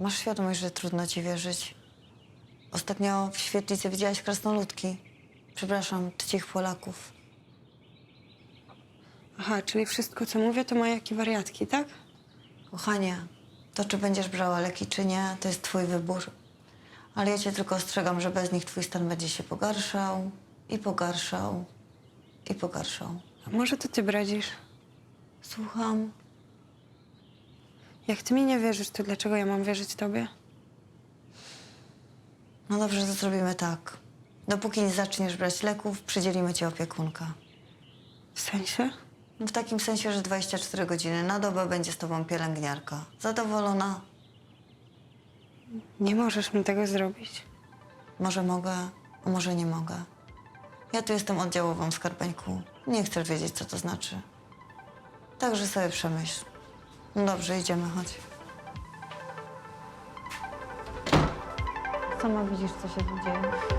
Masz świadomość, że trudno ci wierzyć. Ostatnio w świetlicy widziałaś krasnoludki. Przepraszam, czcich Polaków. Aha, czyli wszystko, co mówię, to majaki wariatki, tak? Kochanie, to czy będziesz brała leki, czy nie, to jest twój wybór. Ale ja cię tylko ostrzegam, że bez nich twój stan będzie się pogarszał i pogarszał i pogarszał. A może to ty bradzisz? Słucham. Jak ty mi nie wierzysz, to dlaczego ja mam wierzyć tobie? No dobrze, to zrobimy tak. Dopóki nie zaczniesz brać leków, przydzielimy ci opiekunkę. W sensie? No W takim sensie, że 24 godziny na dobę będzie z tobą pielęgniarka. Zadowolona? Nie możesz mi tego zrobić. Może mogę, a może nie mogę. Ja tu jestem oddziałową w Skarpeńku. Nie chcesz wiedzieć, co to znaczy. Także sobie przemyśl. Dobrze, idziemy, chodź. Sama widzisz, co się tu dzieje.